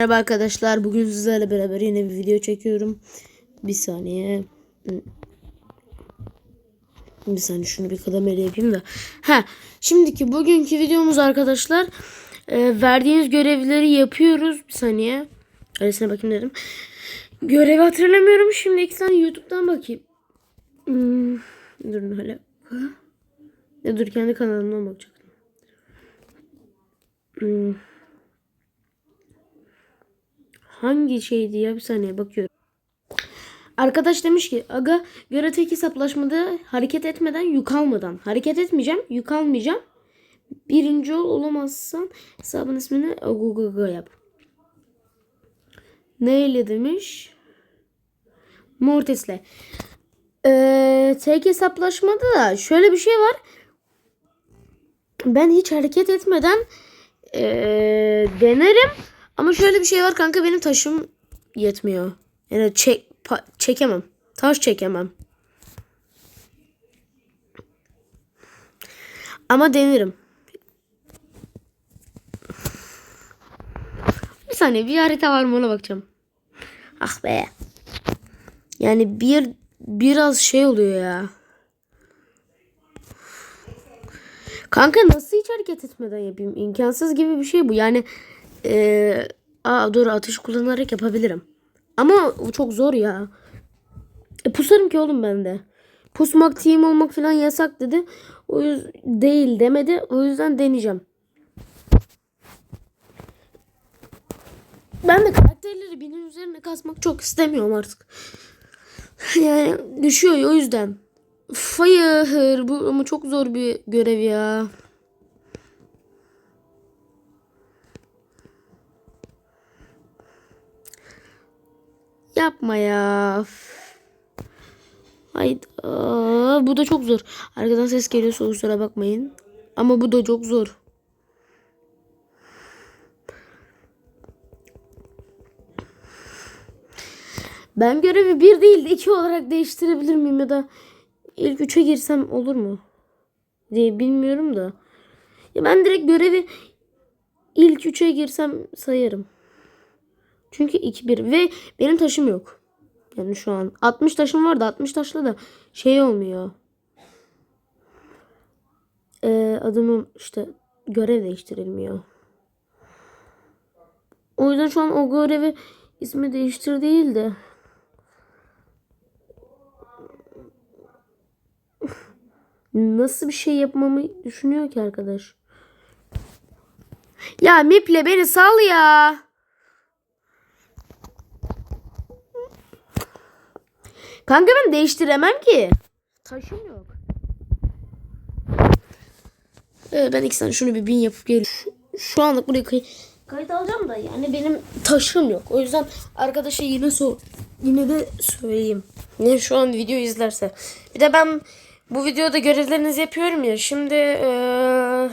Merhaba arkadaşlar. Bugün sizlerle beraber yine bir video çekiyorum. Bir saniye. Bir saniye şunu bir kademeli yapayım da. Ha, şimdiki bugünkü videomuz arkadaşlar. e, verdiğiniz görevleri yapıyoruz. Bir saniye. Öylesine bakayım dedim. Görevi hatırlamıyorum. Şimdi iki tane YouTube'dan bakayım. Hmm, durun öyle. Ya dur kendi kanalımdan bakacaktım. Hmm. Hangi şeydi ya bir saniye bakıyorum. Arkadaş demiş ki aga göre tek hesaplaşmada hareket etmeden yük almadan. Hareket etmeyeceğim yük almayacağım. Birinci ol olamazsan hesabın ismini Agugaga yap. Neyle demiş? Mortis'le. Ee, tek hesaplaşmada da şöyle bir şey var. Ben hiç hareket etmeden ee, denerim. Ama şöyle bir şey var kanka benim taşım yetmiyor. Yani çek çekemem. Taş çekemem. Ama denerim. Bir saniye bir harita var mı ona bakacağım. Ah be. Yani bir biraz şey oluyor ya. Kanka nasıl hiç hareket etmeden yapayım? İmkansız gibi bir şey bu. Yani ee, aa, doğru ateş kullanarak yapabilirim. Ama o çok zor ya. E, pusarım ki oğlum ben de. Pusmak, team olmak falan yasak dedi. O yüzden değil demedi. O yüzden deneyeceğim. Ben de karakterleri binin üzerine kasmak çok istemiyorum artık. Yani düşüyor o yüzden. Hayır bu ama çok zor bir görev ya. Yapma ya. Hayda. Bu da çok zor. Arkadan ses geliyorsa kusura bakmayın. Ama bu da çok zor. Ben görevi bir değil de iki olarak değiştirebilir miyim ya da ilk üçe girsem olur mu? diye bilmiyorum da. Ya ben direkt görevi ilk üçe girsem sayarım. Çünkü 2-1 ve benim taşım yok. Yani şu an 60 taşım var da 60 taşla da şey olmuyor. Ee, adımım işte görev değiştirilmiyor. O yüzden şu an o görevi ismi değiştir değil de. Nasıl bir şey yapmamı düşünüyor ki arkadaş? Ya Miple beni sal ya. Kanka ben değiştiremem ki. Taşım yok. Ee, ben iki tane şunu bir bin yapıp geliyorum. Şu, şu anlık buraya kay kayıt alacağım da yani benim taşım yok. O yüzden arkadaşa yine so yine de söyleyeyim. Ne şu an video izlerse. Bir de ben bu videoda görevlerinizi yapıyorum ya. Şimdi ee,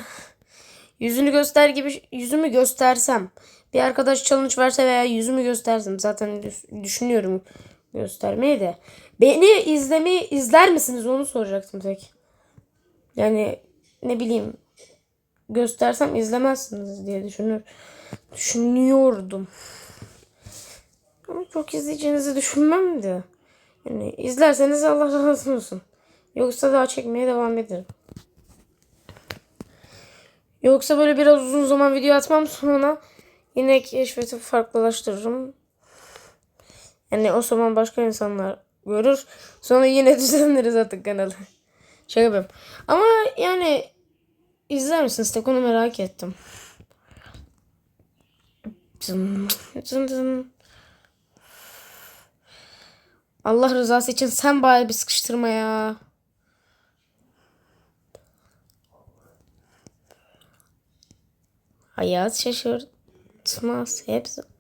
yüzünü göster gibi yüzümü göstersem bir arkadaş challenge verse veya yüzümü göstersem zaten düşünüyorum göstermeyi de. Beni izlemeyi izler misiniz onu soracaktım tek. Yani ne bileyim göstersem izlemezsiniz diye düşünür düşünüyordum. Ama çok izleyeceğinizi düşünmem de. Yani izlerseniz Allah razı olsun. Yoksa daha çekmeye devam ederim. Yoksa böyle biraz uzun zaman video atmam sonra yine keşfeti farklılaştırırım. Yani o zaman başka insanlar görür. Sonra yine düzenleriz artık kanalı. Şaka yapıyorum. Ama yani izler misiniz? Tek onu merak ettim. Allah rızası için sen bari bir sıkıştırma ya. Hayat şaşırtmaz. Hepsi.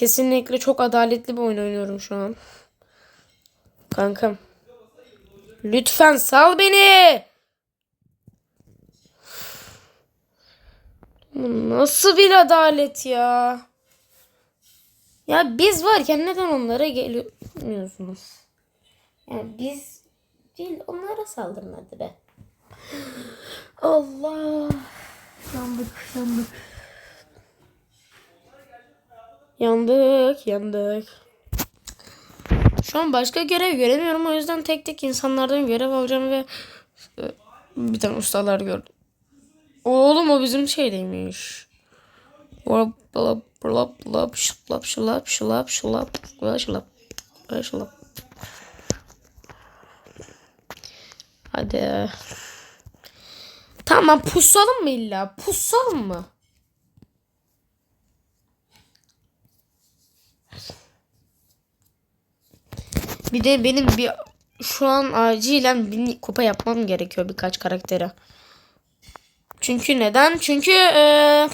Kesinlikle çok adaletli bir oyun oynuyorum şu an. Kankam. Lütfen sal beni. Bu nasıl bir adalet ya? Ya biz varken neden onlara geliyorsunuz? Yani biz değil onlara saldırın hadi be. Allah. Yandık yandık. Yandık, yandık. Şu an başka görev göremiyorum. O yüzden tek tek insanlardan görev alacağım ve e, bir tane ustalar gördüm. Oğlum o bizim şeydeymiş. Blap blap blap blap şlap şlap şlap şlap şlap şlap. Hadi. Tamam pusalım mı illa? Pusalım mı? Bir de benim bir şu an acilen bir kupa yapmam gerekiyor birkaç karaktere. Çünkü neden? Çünkü eee,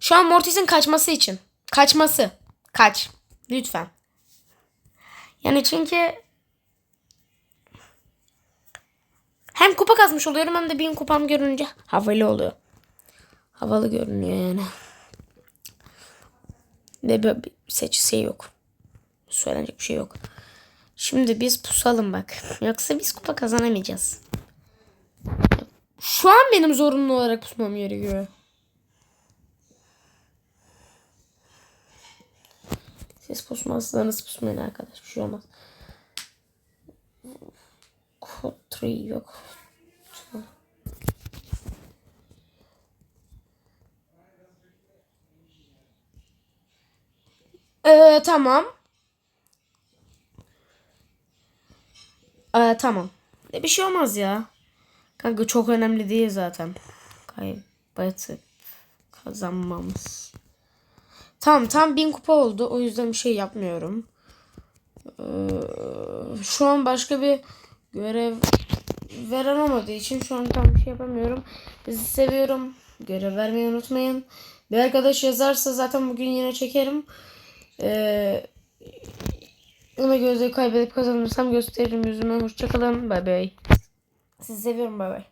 şu an Mortis'in kaçması için. Kaçması. Kaç. Lütfen. Yani çünkü hem kupa kazmış oluyorum hem de bin kupam görünce havalı oluyor. Havalı görünüyor yani. Ve böyle bir seçisi yok. Söylenecek bir şey yok. Şimdi biz pusalım bak. Yoksa biz kupa kazanamayacağız. Şu an benim zorunlu olarak pusmam gerekiyor. Siz pusmazsanız pusmayın arkadaş. Bir şey olmaz. 3 yok. Ee, tamam. Ee, tamam. E, bir şey olmaz ya. Kanka çok önemli değil zaten. Kaybetip kazanmamız. Tamam tam bin kupa oldu. O yüzden bir şey yapmıyorum. Ee, şu an başka bir görev veren olmadığı için şu an tam bir şey yapamıyorum. Sizi seviyorum. Görev vermeyi unutmayın. Bir arkadaş yazarsa zaten bugün yine çekerim. Ee, ama gözleri kaybedip kazanırsam gösteririm yüzüme. Hoşçakalın. Bay bay. Sizi seviyorum. Bay bay.